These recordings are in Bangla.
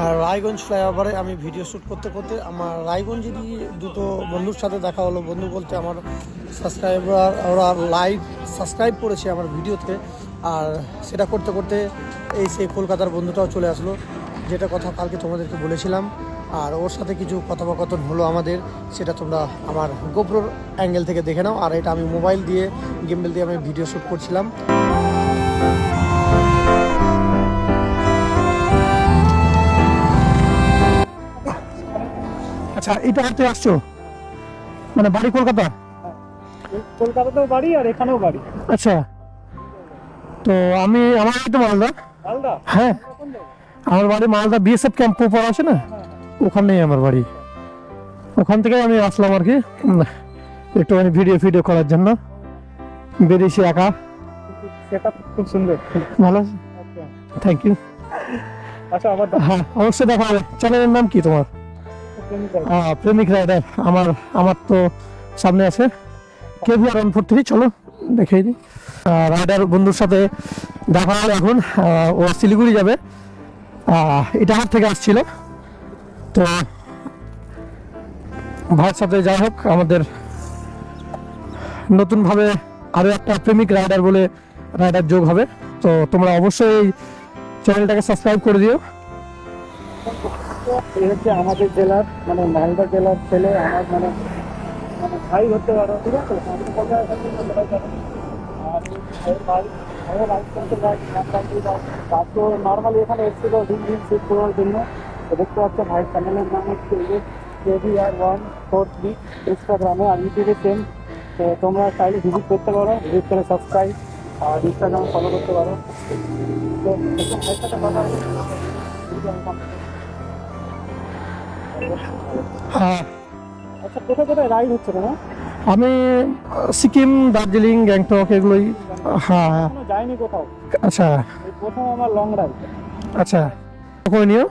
আর রায়গঞ্জ ফ্লাইওভারে আমি ভিডিও শ্যুট করতে করতে আমার রায়গঞ্জেরই দুটো বন্ধুর সাথে দেখা হলো। বন্ধু বলতে আমার সাবস্ক্রাইবার ওরা লাইভ সাবস্ক্রাইব করেছে আমার ভিডিওতে। আর সেটা করতে করতে এই সেই কলকাতার বন্ধুটাও চলে আসলো, যেটা কথা কালকে তোমাদেরকে বলেছিলাম। আর ওর সাথে কিছু কথোপকথন হলো আমাদের, সেটা তোমরা আমার গোপ্রোর অ্যাঙ্গেল থেকে দেখে নাও। আর এটা আমি মোবাইল দিয়ে গেমবেল দিয়ে আমি ভিডিও শ্যুট করছিলাম। আচ্ছা এটা হাতে আসছো? মানে বাড়ি কলকাতা? কলকাতাতেও বাড়ি আর এখানেও বাড়ি। আচ্ছা তো আমি আমার বাড়ি তো মালদা। মালদা? হ্যাঁ আমার বাড়ি মালদা বিএসএফ ক্যাম্প পর আছে না? ওখানেই আমার বাড়ি। ওখান থেকে আমি আসলাম আর কি। একটুখানি ভিডিও ভিডিও করার জন্য। বেরিয়েছি একা। সেটা খুব সুন্দর। ভালো? আছে থ্যাংক ইউ আচ্ছা আবার হ্যাঁ অবশ্যই দেখা হবে। চ্যানেলের নাম কি তোমার? প্রেমিক রাইডার আমার আমার তো সামনে আছে। K V R four three চলো দেখেই দিই। রাইডার বন্ধুর সাথে দেখা হলো এখন। ও শিলিগুড়ি যাবে। আহ, ইটাহার থেকে আসছিল। তো ভাইয়ের সাথে যাই হোক আমাদের নতুনভাবে আরও একটা প্রেমিক রাইডার বলে রাইডার যোগ হবে। তো তোমরা অবশ্যই চ্যানেলটাকে সাবস্ক্রাইব করে দিও। এই হচ্ছে আমাদের জেলার মানে মালদা জেলার ছেলে, আমার মানে ভাই হতে পারো, ঠিক আছে? তার তো নর্মালি এখানে এসেছিল দিন দিন করার জন্য। দেখতে পাচ্ছে, ভাই চ্যানেলের নাম হচ্ছে KV R one four three ইনস্টাগ্রামে আর ইউটিউবে সেম তো তোমরা চাইলে ভিজিট করতে পারো ভিজিট করে সাবস্ক্রাইব আর ইনস্টাগ্রাম ফলো করতে পারো। হ্যাঁ। আচ্ছা কোথায় কোথায় রাইড হচ্ছে না আমি সিকিম দার্জিলিং গ্যাংটক এগুলোই হ্যাঁ হ্যাঁ। যাইনি কোথাও? আচ্ছা। প্রথম আমার লং রাইড আচ্ছা। করে নিও?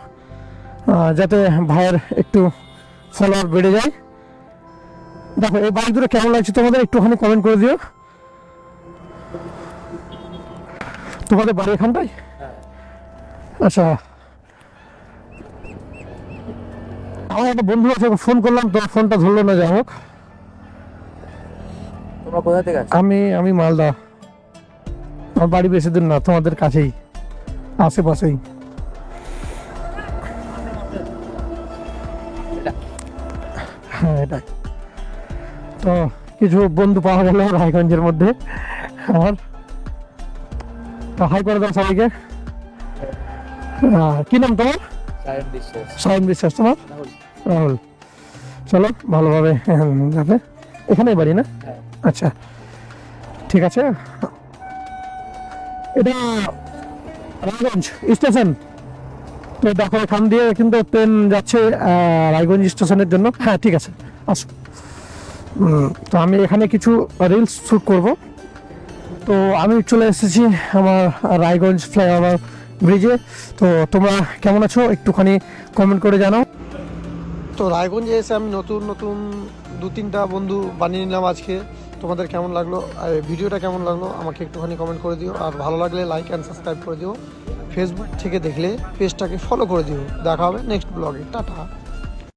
যাতে ভাইয়ের একটু ফলোয়ার বেড়ে যায়। দেখো এই বাইক দুটো কেমন লাগছে তোমাদের একটুখানি কমেন্ট করে দিও। তোমাদের বাড়ি এখানটাই আচ্ছা। আমার একটা বন্ধু আছে ফোন করলাম তো ফোনটা ধরলো না যাই হোক। তোমরা কোথা থেকে আছো আমি আমি মালদা। আমার বাড়ি বেশি দূর না তোমাদের কাছেই আশেপাশেই। হ্যাঁ এটাই। তো কিছু বন্ধু পাওয়া গেল রায়গঞ্জের মধ্যে আমার। তো হাই করে দাও সবাইকে। কি নাম তোমার? সায়ন বিশ্বাস। তোমার? রাহুল। চলো ভালোভাবে উম, যাবে। এখানেই বাড়ি না? হ্যাঁ। আচ্ছা ঠিক আছে। এটা রায়গঞ্জ স্টেশন। তো দেখো এখান দিয়ে কিন্তু ট্রেন যাচ্ছে রায়গঞ্জ স্টেশনের জন্য। হ্যাঁ ঠিক আছে আসো। তো আমি এখানে কিছু রিলস শ্যুট করব। তো আমি চলে এসেছি আমার রায়গঞ্জ ফ্লাইওভার ব্রিজে। তো তোমরা কেমন আছো? একটুখানি কমেন্ট করে জানাও। তো রায়গঞ্জে এসে আমি নতুন নতুন দু তিনটা বন্ধু বানিয়ে নিলাম আজকে। তোমাদের কেমন লাগল? আর ভিডিওটা কেমন লাগল? আমাকে একটুখানি কমেন্ট করে দিও। আর ভালো লাগলে লাইক অ্যান্ড সাবস্ক্রাইব করে দিও। ফেসবুক থেকে দেখলে পেজটাকে ফলো করে দিও। দেখা হবে নেক্সট ব্লগে টাটা।